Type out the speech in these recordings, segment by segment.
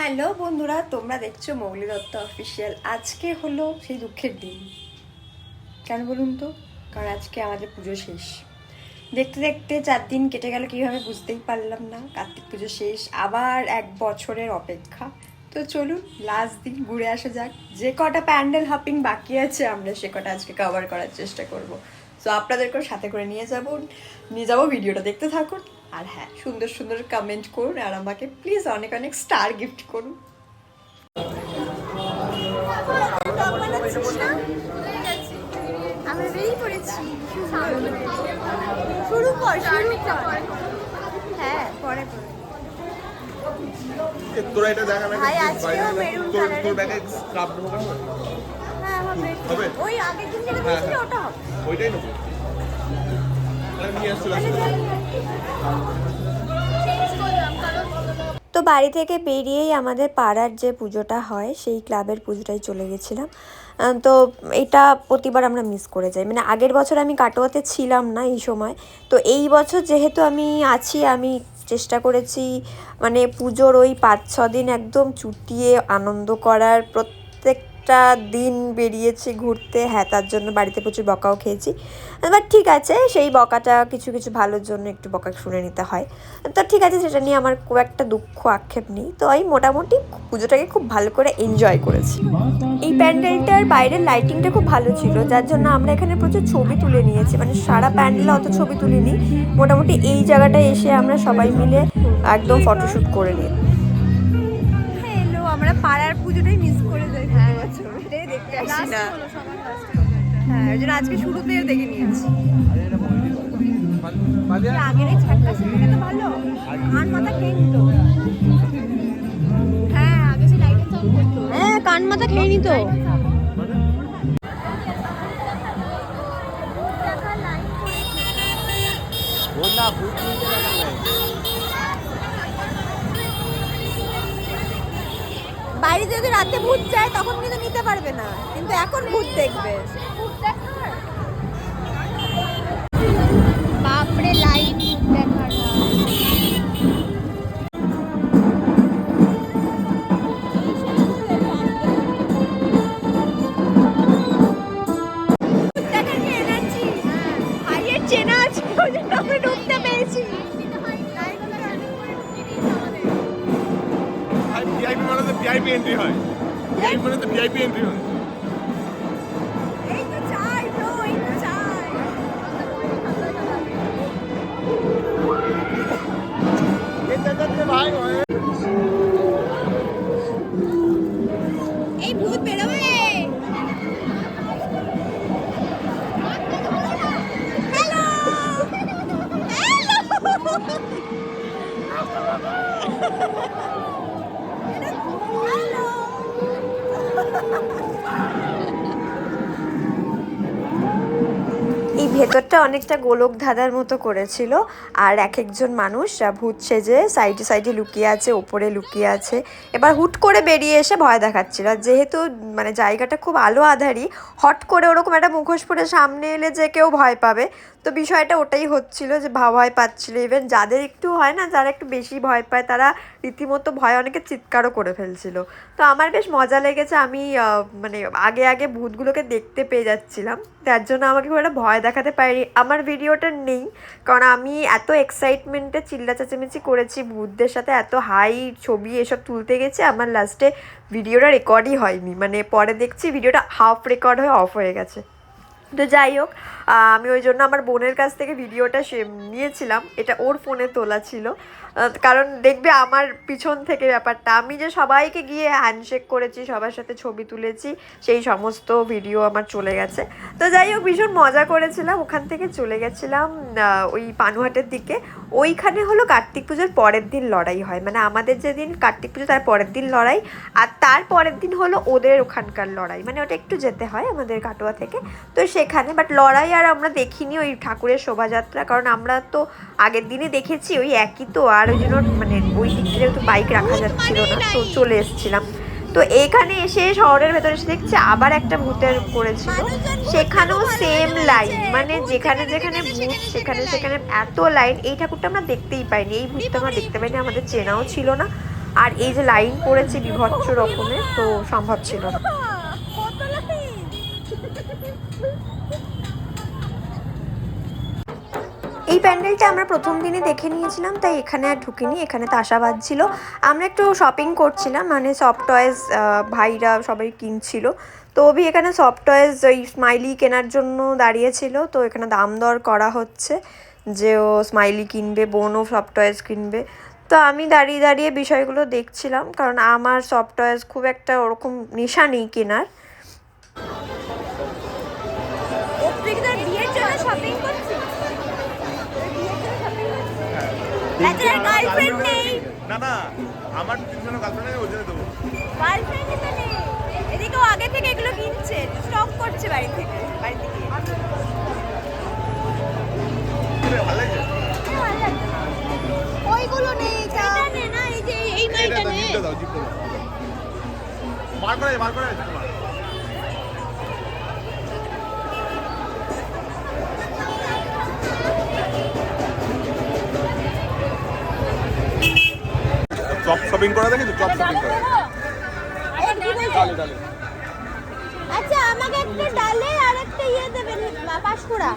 Hello বন্ধুরা, তোমরা দেখছ মৌলি দত্ত অফিসিয়াল আজকে হলো সেই দুঃখের দিন। কেন বলুন তো? কারণ আজকে আমাদের পুজো শেষ। দেখতে দেখতে চার দিন কেটে গেল, কীভাবে বুঝতেই পারলাম না। কার্তিক পুজো শেষ, আবার এক বছরের অপেক্ষা। তো চলুন লাস্ট দিন ঘুরে আসা যাক। যে কটা প্যান্ডেল হপিং বাকি আছে, আমরা সে কটা আজকে কভার করার চেষ্টা করব। তো আপনাদেরকেও সাথে করে নিয়ে যাব, নিয়ে যাব ভিডিওটা। দেখতে থাকুন। আর হ্যাঁ সুন্দর সুন্দর কমেন্ট করুন আর আমাকে প্লিজ অনেক অনেক স্টার গিফট করুন। আমরা বেরিয়ে পড়েছি শুরু কর শুরু কর। হ্যাঁ পরে পরে। এ, তোরা এটা দেখা না ভাই, আজকেও maroon তোর তোর ব্যাগে স্ক্রাব হবে হ্যাঁ হবে? ওই আগের দিন যেটা। ওটা হবে। ওইটাই নেব। তো বাড়ি থেকে বেরিয়েই আমাদের পাড়ার যে পুজোটা হয়, সেই ক্লাবের পুজোটাই চলে গেছিলাম। তো এটা প্রতিবার আমরা মিস করে যাই। মানে আগের বছর আমি কাটোয়াতে ছিলাম না এই সময়। তো এই বছর যেহেতু আমি আছি, আমি চেষ্টা করেছি মানে পুজোর ওই পাঁচ ছ দিন একদম চুটিয়ে আনন্দ করার প্রত্যেকটা দিন বেরিয়েছি ঘুরতে। হ্যাঁ তার জন্য বাড়িতে প্রচুর বকাও খেয়েছি। এবার ঠিক আছে, সেই বকাটা কিছু কিছু ভালোর জন্য একটু বকা শুনে নিতে হয়। তো ঠিক আছে, সেটা নিয়ে আমার খুব একটা দুঃখ আক্ষেপ নেই। তো আমি মোটামুটি পুজোটাকে খুব ভালো করে এনজয় করেছি। এই প্যান্ডেলটার বাইরের লাইটিংটা খুব ভালো ছিল, যার জন্য আমরা এখানে প্রচুর ছবি তুলে নিয়েছি। মানে সারা প্যান্ডেলে অত ছবি তুলিনি। মোটামুটি এই জায়গাটায় এসে আমরা সবাই মিলে একদম ফটোশ্যুট করে নিই। হ্যালো আমরা পাড়ার পুজোটাই দেখতে আসি না হ্যাঁ ওই জন্য আজকে শুরুতে দেখে নিয়েছি। আগের এই ছাটকা থেকে তো ভালো। কান মাথা খেয়ে নিত। হ্যাঁ আগে সে লাইটের সাউন্ড করতো। হ্যাঁ কান মাথা খেয়ে নিত। বাইরে যদি রাতে ভূত যায় তখন নিতে পারবে না। কিন্তু এখন ভূত দেখবে। বাপরে লাইট দেখার ভিআইপি মানে তো ভিআইপি এন্ট্রি হয়। মানে তো ভিআইপি এন্ট্রি হয়। এই ভূত বেরোবে? ভেতরটা অনেকটা গোলক ধাঁধার মতো করেছিল, আর এক একজন মানুষ ভূত সেজে সাইডে সাইডে লুকিয়ে আছে, ওপরে লুকিয়ে আছে। এবার হুট করে বেরিয়ে এসে ভয় দেখাচ্ছিল। আর যেহেতু মানে জায়গাটা খুব আলো আধারি, হট করে ওরকম একটা মুখোশ পরে সামনে এলে যে কেউ ভয় পাবে তো বিষয়টা ওটাই হচ্ছিল যে ভয় পাচ্ছিল। ইভেন যাদের একটু হয় না, যারা একটু বেশি ভয় পায়, তারা রীতিমতো ভয় অনেকে চিৎকারও করে ফেলছিল। তো আমার বেশ মজা লেগেছে। আমি মানে আগে আগে ভূতগুলোকে দেখতে পেয়ে যাচ্ছিলাম। তার জন্য আমাকে খুব একটা ভয় দেখাতে পারি আমার ভিডিওটা নেই, কারণ আমি এত এক্সাইটমেন্টে চিল্লা চেঁচামেচি করেছি ভূতদের সাথে, এত হাই ছবি এসব তুলতে গেছে, আমার লাস্টে ভিডিওটা রেকর্ডই হয়নি। মানে পরে দেখছি, ভিডিওটা হাফ রেকর্ড হয়ে অফ হয়ে গেছে। তো যাই হোক আমি ওই জন্য আমার বোনের কাছ থেকে ভিডিওটা সে নিয়েছিলাম। এটা ওর ফোনে তোলা ছিল। কারণ দেখবে আমার পিছন থেকে ব্যাপারটা। আমি যে সবাইকে গিয়ে হ্যান্ডশেক করেছি, সবার সাথে ছবি তুলেছি, সেই সমস্ত ভিডিও আমার চলে গেছে। তো যাই হোক, ভীষণ মজা করেছিলাম। ওখান থেকে চলে গেছিলাম ওই পানুহাটের দিকে। ওইখানে হলো কার্তিক পুজোর পরের দিন লড়াই হয়। মানে আমাদের যেদিন কার্তিক পুজো, তার পরের দিন লড়াই। আর তার পরের দিন হলো ওদের ওখানকার লড়াই। মানে ওটা একটু যেতে হয় আমাদের কাটোয়া থেকে। তো সেখানে বাট লড়াই আর আমরা দেখিনি ওই ঠাকুরের শোভাযাত্রা কারণ আমরা তো আগের দিনে দেখেছি ওই একই তো আর ওই জন্য মানে ওই দিক থেকে তো বাইক রাখা যাচ্ছিল না তো চলে এসেছিলাম। তো এখানে এসে শহরের ভেতরে এসে দেখছি আবার একটা ভূতের করেছিল। সেখানেও সেম লাইন মানে যেখানে যেখানে ভূত সেখানে সেখানে এত লাইন এই ঠাকুরটা আমরা দেখতেই পাইনি এই ভূতটা আমরা দেখতে পাইনি আমাদের চেনাও ছিল না। আর এই যে লাইন পড়েছে বিভৎস রকমের তো সম্ভব ছিল না। এই প্যান্ডেলটা আমরা প্রথম দিনে দেখে নিয়েছিলাম, তাই এখানে আর ঢুকিনি, এখানে তো আশাবাদ ছিল। আমরা একটু শপিং করছিলাম মানে সফট টয়েস ভাইরা সবাই কিনছিল। তো অভি এখানে সফট টয়েস ওই স্মাইলি কেনার জন্য দাঁড়িয়েছিল, তো এখানে দাম দর করা হচ্ছে যে ও স্মাইলি কিনবে, বোনও সফট টয়েস কিনবে। তো আমি দাঁড়িয়ে দাঁড়িয়ে বিষয়গুলো দেখছিলাম, কারণ আমার সফট টয়েস খুব একটা ওরকম নেশা নেই কেনার। গার্লফ্রেন্ড নেই না না আমার তিনজন গার্লফ্রেন্ড আছে ওই জন্য দেবো। গার্লফ্রেন্ড তো নেই। এদিকে আগে থেকে এগুলো কিনছে স্টক করছে বাড়ি থেকে বাড়ি থেকে। ওইগুলো নেই এটা না এই যে এই বার করে বার করে। চপ শপিং করা দেখেছ? চপ শপিং করা। ডালে ডালে। আচ্ছা আমাকে একটা ডালে আর একটা ইয়ে দেবেন পাঁশকুড়া।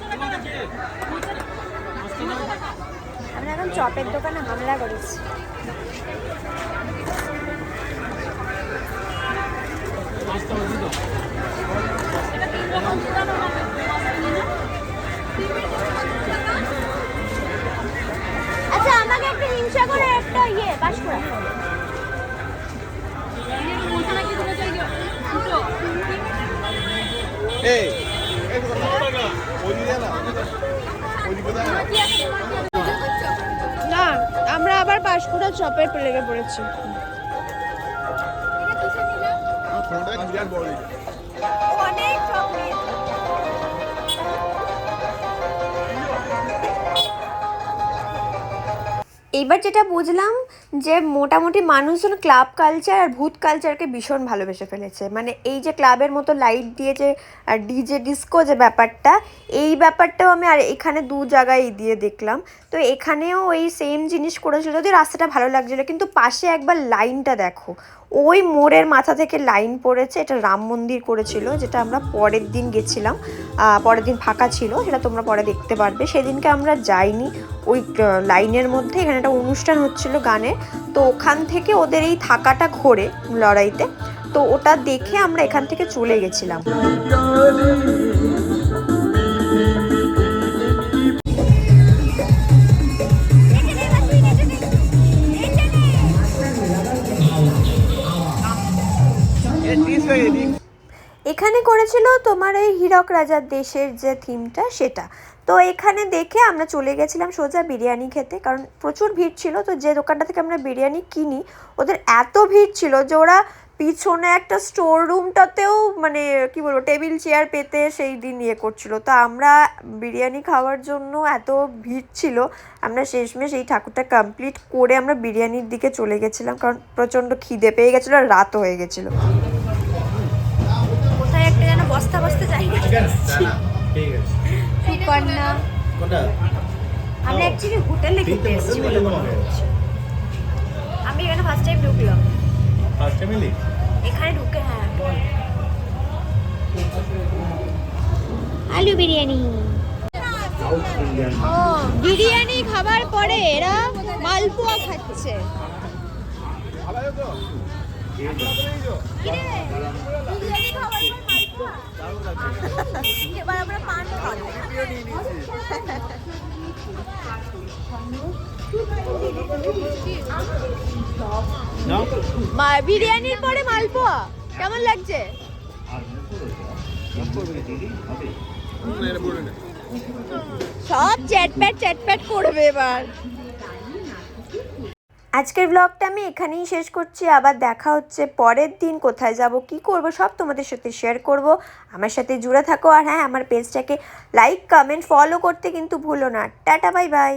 আমরা এখন চপের দোকানে হামলা করেছি। আচ্ছা ইয়ে পাঁশকুড়া এই এই না। আমরা আবার পাঁশকুড়া চপের লেগে পড়েছি। অনেক চকলেট এইবার যেটা বুঝলাম যে মোটামুটি মানুষজন ক্লাব কালচার আর ভূত কালচারকে ভীষণ ভালোবেসে ফেলেছে। মানে এই যে ক্লাবের মতো লাইট দিয়ে যে, আর ডিজে ডিস্কো যে ব্যাপারটা, এই ব্যাপারটাও আমি আর এখানে দু জায়গায় দিয়ে দেখলাম। তো এখানেও এই সেম জিনিস করেছিল যদি রাস্তাটা ভালো লাগছিল, কিন্তু পাশে একবার লাইনটা দেখো। ওই মোড়ের মাথা থেকে লাইন পড়েছে, এটা রাম মন্দির করেছিল, যেটা আমরা পরের দিন গেছিলাম পরের দিন ফাঁকা ছিল, সেটা তোমরা পরে দেখতে পারবে। সেদিনকে আমরা যাইনি, ওই লাইনের মধ্যে, এখানে একটা অনুষ্ঠান হচ্ছিল গানের তো ওখান থেকে ওদের এই থাকাটা ঘোরে লড়াইতে, তো ওটা দেখে আমরা এখান থেকে চলে গেছিলাম। তোমার ওই হীরক রাজার দেশের যে থিমটা সেটা। তো এখানে দেখে আমরা চলে গেছিলাম সোজা বিরিয়ানি খেতে, কারণ প্রচুর ভিড় ছিল। তো যে দোকানটা থেকে আমরা বিরিয়ানি কিনি, ওদের এত ভিড় ছিল যে ওরা পিছনে একটা স্টোর রুমটাতেও মানে কি বলব টেবিল চেয়ার পেতে সেই দিন ইয়ে করছিল। তো আমরা বিরিয়ানি খাওয়ার জন্য এত ভিড় ছিল, আমরা শেষমেশ এই ঠাকুরটা কমপ্লিট করে আমরা বিরিয়ানির দিকে চলে গেছিলাম, কারণ প্রচণ্ড খিদে পেয়ে গেছিল আর রাতও হয়ে গেছিল। বস্তা বস্তা জায়গা সুকন্যা আমরা অ্যাকচুয়ালি হোটেলে খেতে এসেছি মনে আমি এখানে ফার্স্ট টাইম ঢুকলাম। এখানে ঢুকে হ্যাঁ আলু বিরিয়ানি। ও বিরিয়ানি খাবার পরে এরা মালপোয়া খাচ্ছে। এবার আমরা পান বিরিয়ানির পরে মালপোয়া কেমন লাগছে? সব চ্যাটপ্যাট চ্যাটপ্যাট করবে এবার। আজকের ব্লগটা আমি এখানেই শেষ করছি। আবার দেখা হচ্ছে পরের দিন। কোথায় যাব, কি করব, সব তোমাদের সাথে শেয়ার করব। আমার সাথে জুড়ে থাকো। আর হ্যাঁ আমার পেজটাকে লাইক কমেন্ট ফলো করতে কিন্তু ভুলো না। Tata bye bye